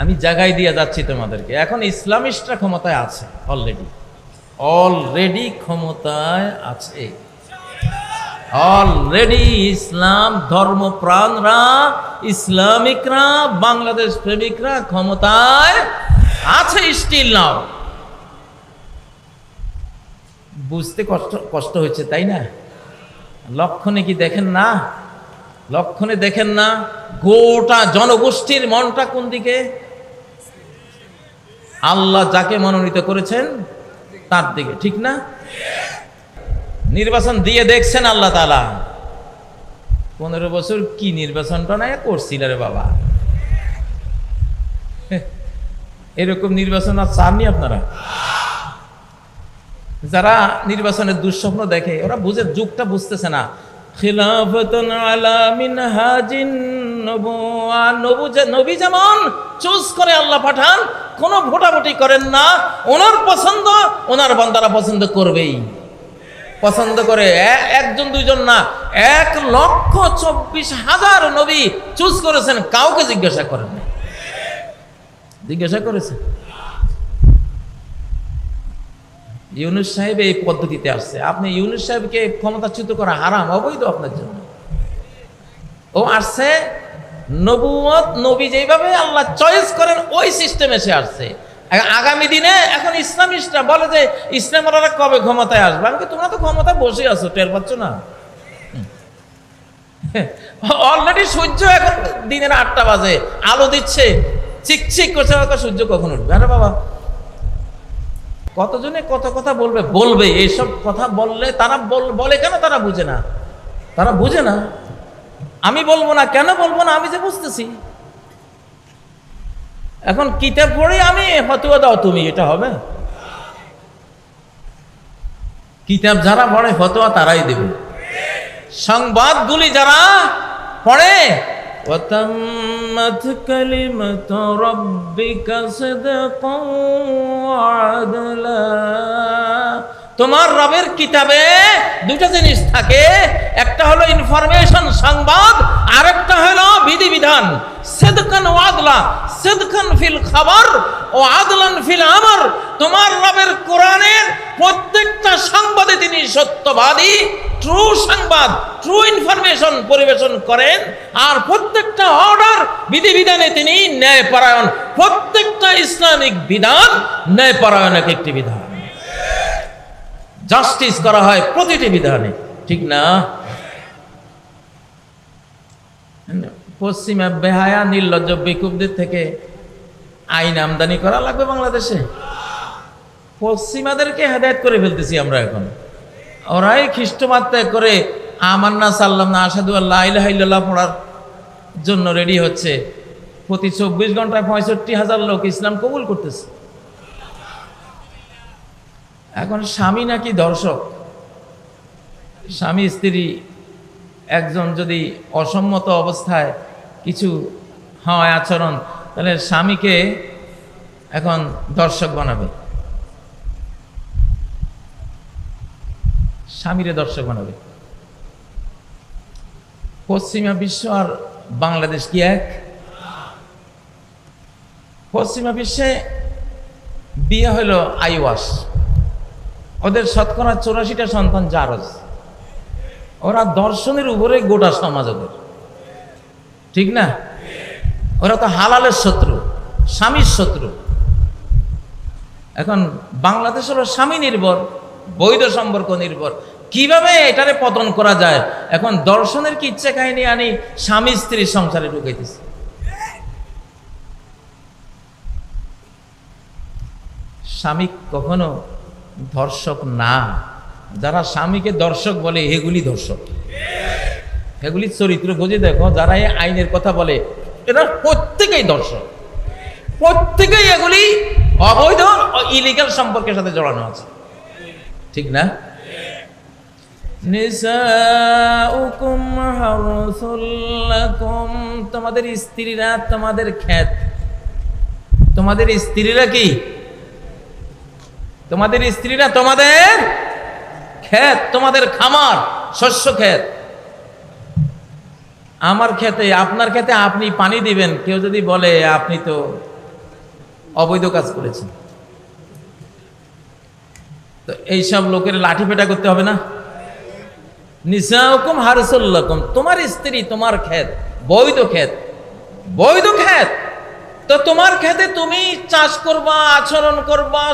আমি জাগাই দিয়ে যাচ্ছি তোমাদেরকে। এখন ইসলামিস্টরা ক্ষমতায় আছে অলরেডি অলরেডি ক্ষমতায় আছে। অলরেডি ইসলাম ধর্মপ্রাণরা, ইসলামিকরা, বাংলাদেশ প্রেমিকরা ক্ষমতায় আছে স্টিল নাও বুঝতে কষ্ট কষ্ট হচ্ছে তাই না? লক্ষণে কি দেখেন না? লক্ষণে দেখেন না? গোটা জনগোষ্ঠীর মনটা কোন দিকে? আল্লাহ যাকে মনোনীত করেছেন, তার দিকে, ঠিক না? নির্বাচন দিয়ে দেখছেন আল্লাহ তালা পনেরো বছর কি নির্বাচনটা না করছিল রে বাবা? এরকম নির্বাচন আর চাননি আপনারা? যারা নির্বাচনের দুঃস্বপ্ন দেখে, ওরা বুঝে, যুগটা বুঝতেছে না। নবী যেমন চুজ করে আল্লাহ পাঠান কোনো ভোটাভুটি করেন না, ওনার পছন্দ, ওনার বান্দারা পছন্দ করবেই। পছন্দ করে একজন, দুইজন না, এক লক্ষ চব্বিশ হাজার নবী চুজ করেছেন, কাউকে জিজ্ঞাসা করেন জিজ্ঞাসা করেছেন। ইউনুস সাহেব এই পদ্ধতিতে আসছে। আপনি ইউনুস সাহেবকে ক্ষমতাচ্যুত করা হারাম, অবৈধ আপনার জন্য। ও আসছে নবুয়ত নবী যেভাবে আল্লাহ চয়েস করেন, ওই সিস্টেমে সে আসছে। আগামী দিনে এখন ইসলামিস্টরা বলে যে ইসলামরা কবে ক্ষমতায় আসবে? আমি তোমরা তো ক্ষমতায় বসে আছো, টের পাচ্ছ না? অলরেডি সূর্য এখন দিনের আটটা বাজে, আলো দিচ্ছে চিকচিক করছে সূর্য কখন উঠবে? আরে বাবা। কতজনে কত কথা বলবে? বলবে। এইসব কথা বললে তারা বল- কেন তারা বুঝে না? তারা বুঝে না। বলবো না কেন বলবো না আমি যে বুঝতেছি এখন কিতাব পড়ে আমি ফতুয়া দাও তুমি এটা হবে কিতাব যারা পড়ে ফতোয়া তারাই দেবে সংবাদগুলি যারা পড়ে وتمت كلمة ربك صدقا وعدلا তোমার রবের কিতাবে দুটো জিনিস থাকে একটা হলো বিধিবিধান সেদকান ও আদলা, সেদকান ফিল খাবার ও আদলান ফিল আমর। তোমার রবের কোরআনের প্রত্যেকটা সংবাদে তিনি সত্যবাদী ট্রু সংবাদ ট্রু ইনফরমেশন পরিবেশন করেন আর প্রত্যেকটা অর্ডার বিধিবিধানে তিনি ন্যায়পরায়ণ। প্রত্যেকটা ইসলামিক বিধান ন্যায়পরায়ণ এক একটি বিধান। জাস্টিস করা হয় প্রতিটি বিধানে, ঠিক না? পশ্চিমা বেহায়া, নির্লজ্জ, বেকুবদের থেকে আইন আমদানি করা লাগবে বাংলাদেশে। পশ্চিমাদেরকে হেদায়ত করে ফেলতেছি আমরা এখন। ওরাই খ্রিস্টমাত্রায় করে আমার না সাল্লাম না আসাদু আল্লাহ ইল্লাল্লাহ পড়ার জন্য রেডি হচ্ছে। প্রতি চব্বিশ ঘন্টায় পঁয়ষট্টি হাজার লোক ইসলাম কবুল করতেছে। এখন স্বামী নাকি দর্শক? স্বামী, স্ত্রী একজন যদি অসম্মত অবস্থায় কিছু হয় আচরণ, তাহলে স্বামীকে এখন দর্শক বানাবে। স্বামীরে দর্শক বানাবে। পশ্চিমা বিশ্ব আর বাংলাদেশ কি এক? পশ্চিমা বিশ্বে বিয়ে হলো আইওয়াস। ওদের শতকরা চৌরাশিটা সন্তান জারজ। ওরা দর্শনের উপরে গোটা সমাজ ওদের। ঠিক না? ওরা তো হালালের শত্রু, স্বামীর শত্রু। এখন বাংলাদেশ হলো স্বামী নির্ভর, বৈধ সম্পর্ক নির্ভর। কীভাবে এটারে পতন করা যায়? এখন দর্শনের কি ইচ্ছে কাহিনী আনি, স্বামী স্ত্রীর সংসারে ঢুকাইতেছে। স্বামী কখনো ধর্ষক না। যারা স্বামীকে দর্শক বলে, এগুলি দর্শক। এগুলি চরিত্র। খুঁজে দেখো যারা এই আইনের কথা বলে, এরা প্রত্যেকেই দর্শক। প্রত্যেকেই এগুলি অবৈধ ইলিগাল সম্পর্কের সাথে জড়ানো আছে। ঠিক না? তোমাদের স্ত্রীরা তোমাদের খ্যাত তোমাদের স্ত্রীরা কি? তোমাদের স্ত্রীরা তোমাদের ক্ষেত, তোমাদের খামার, শস্য ক্ষেত। আমার খেতে আপনার খেতে আপনি পানি দিবেন, কেউ যদি বলে আপনি তো অবৈধ কাজ করেছেন। তো এইসব লোকের লাঠি পেটা করতে হবে না। নিসাউকুম হারসুল্লাকুম, তোমার স্ত্রী, তোমার ক্ষেত, বৈধ ক্ষেত বৈধ ক্ষেত। তো তোমার ক্ষেতে তুমি চাষ করবা, আচরণ করবা,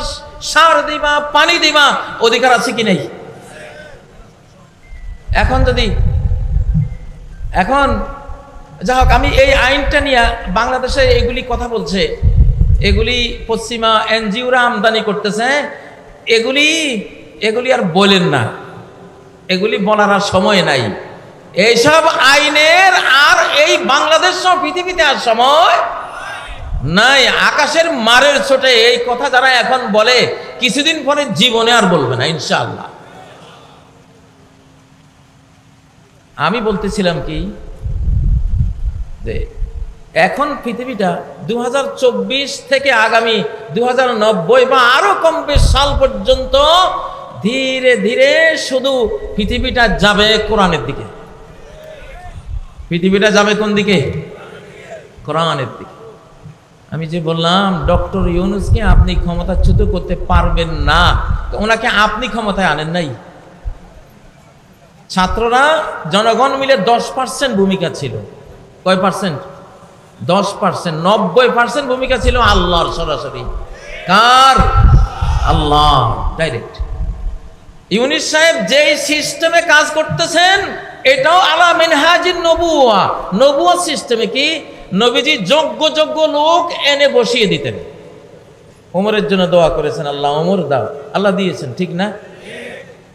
সার দিবা, পানি দিবা, অধিকার আছে কি নেই? এখন যদি এখন যা হোক আমি এই আইনটা নিয়ে বাংলাদেশে এগুলি কথা বলছে। এগুলি পশ্চিমা এনজিওরা আমদানি করতেছে। এগুলি এগুলি আর বলেন না। এগুলি বলার আর সময় নাই। এইসব আইনের আর এই বাংলাদেশ পৃথিবীতে আর সময় নাই। আকাশের মারের ছোটে এই কথা যারা এখন বলে, কিছুদিন পরে জীবনে আর বলবে না, ইনশাআল্লাহ। আমি বলতেছিলাম কি, যে এখন পৃথিবীটা দু হাজার চব্বিশ থেকে আগামী দু হাজার নব্বই বা আরও কম বেশ সাল পর্যন্ত ধীরে ধীরে শুধু পৃথিবীটা যাবে কোরআনের দিকে। পৃথিবীটা যাবে কোন দিকে? কোরআনের দিকে। আমি যে বললাম, ডক্টর ইউনুসকে আপনি ক্ষমতাচ্যুত করতে পারবেন না। ওনাকে আপনি ক্ষমতায় আনেন নাই? ছাত্ররা জনগণ মিলে দশ পার্সেন্ট ভূমিকা ছিল। কয় পার্সেন্ট দশ পার্সেন্ট নব্বই পার্সেন্ট ভূমিকা ছিল আল্লাহর সরাসরি। কার? আল্লাহ। ডাইরেক্ট ইউনিস সাহেব যেই সিস্টেমে কাজ করতেছেন, এটাও আলা মিনহাজিন নবুয়া। নবুয়া সিস্টেমে কি? নবীজি যোগ্য যোগ্য লোক এনে বসিয়ে দিতেন। ওমরের জন্য দোয়া করেছেন, আল্লাহ ওমর দাও। আল্লাহ দিয়েছেন, ঠিক না?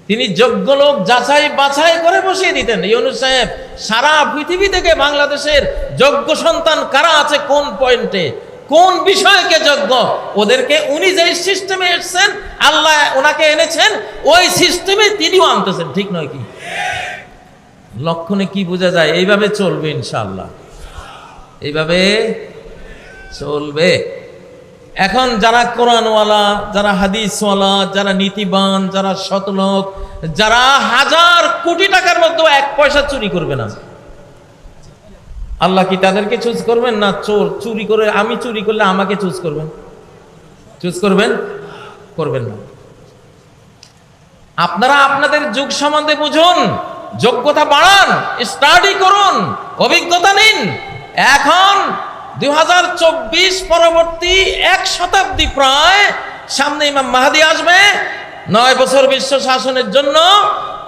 তিনি যোগ্য লোক যাচাই বাছাই করে বসিয়ে দিতেন। ইউনুস সাহেব, সারা পৃথিবী থেকে বাংলাদেশের যোগ্য সন্তান কারা আছে কোন পয়েন্টে? কোন বিষয়কে যোগ্য? ওদেরকে উনি যে সিস্টেমে এসছেন, আল্লাহ ওনাকে এনেছেন, ওই সিস্টেমে তিনিও আনতেছেন। ঠিক নয় কি? লক্ষণে কি বোঝা যায়? এইভাবে চলবে ইনশাল্লাহ এইভাবে চলবে। এখন যারা কোরআনওয়ালা, যারা হাদিসওয়ালা, যারা নীতিবান, যারা সতলোক যারা হাজার কোটি টাকার মধ্যে এক পয়সা চুরি করবে না। আল্লাহ কি তাদেরকে চুজ করবেন না চোর? চুরি করে আমি চুরি করলে আমাকে চুজ করবেন? চুজ করবেন? করবেন না। আপনারা আপনাদের যুগ সম্বন্ধে বুঝুন, যোগ্যতা বাড়ান স্টাডি করুন, অভিজ্ঞতা নিন। এখন দু হাজার চব্বিশ পরবর্তী এক শতাব্দী প্রায় সামনে ইমাম মাহাদি আসবে। নয় বছর বিশ্ব শাসনের জন্য।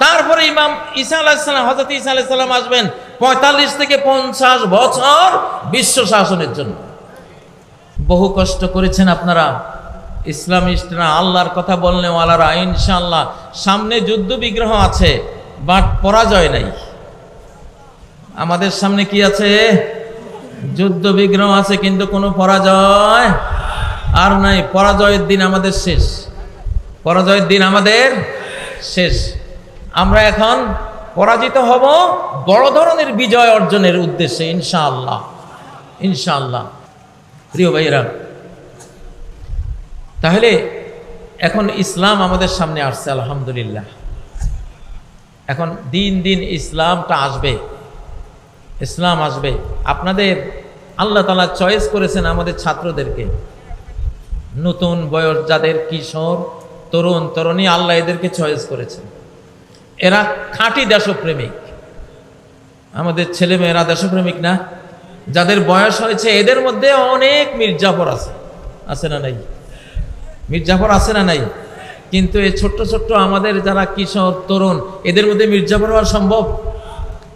তারপরে ইমাম ঈসা আলাহিসাল্লাম হজরত ঈসা আলাহিসাল্লাম আসবেন পঁয়তাল্লিশ থেকে পঞ্চাশ বছর বিশ্ব শাসনের জন্য। বহু কষ্ট করেছেন আপনারা। ইসলামিস্টরা আল্লাহর কথা বললে ওয়ালারা ইনশাল্লাহ সামনে যুদ্ধ বিগ্রহ আছে, বাট পরাজয় নাই। আমাদের সামনে কি আছে? যুদ্ধ বিগ্রহ আছে কিন্তু কোনো পরাজয় আর নাই। পরাজয়ের দিন আমাদের শেষ। পরাজয়ের দিন আমাদের শেষ। আমরা এখন পরাজিত হব বড় ধরনের বিজয় অর্জনের উদ্দেশ্যে, ইনশাআল্লাহ। ইনশাআল্লাহ। প্রিয় ভাইয়েরা, তাহলে এখন ইসলাম আমাদের সামনে আসছে, আলহামদুলিল্লাহ। এখন দিন দিন ইসলামটা আসবে। ইসলাম আসবে। আপনাদের আল্লাহ তালা চয়েস করেছেন আমাদের ছাত্রদেরকে। নতুন বয়স যাদের কিশোর, তরুণ, তরুণী, আল্লাহ এদেরকে চয়েস করেছেন। এরা খাঁটি দেশপ্রেমিক। আমাদের ছেলে মেয়েরা দেশপ্রেমিক না? যাদের বয়স হয়েছে, এদের মধ্যে অনেক মির্জাফর আছে। আছে না নাই? মির্জাফর আছে না নাই? কিন্তু এই ছোট্ট ছোট্ট আমাদের যারা কিশোর, তরুণ, এদের মধ্যে মির্জাফর হওয়া সম্ভব?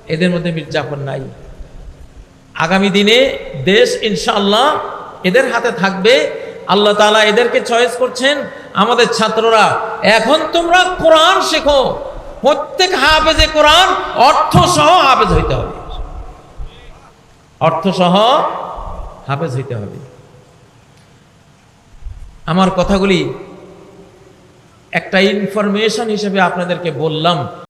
এদের মধ্যে মির্জাফর নাই। আগামী দিনে দেশ ইনশাআল্লাহ এদের হাতে থাকবে। আল্লাহ তালা এদেরকে চয়েস করছেন। আমাদের ছাত্ররা, এখন তোমরা কোরআন শেখো। প্রত্যেক হাফেজে কোরআন অর্থ সহ হাফেজ হইতে হবে। অর্থ সহ হাফেজ হইতে হবে। আমার কথাগুলি একটা ইনফরমেশন হিসেবে আপনাদেরকে বললাম।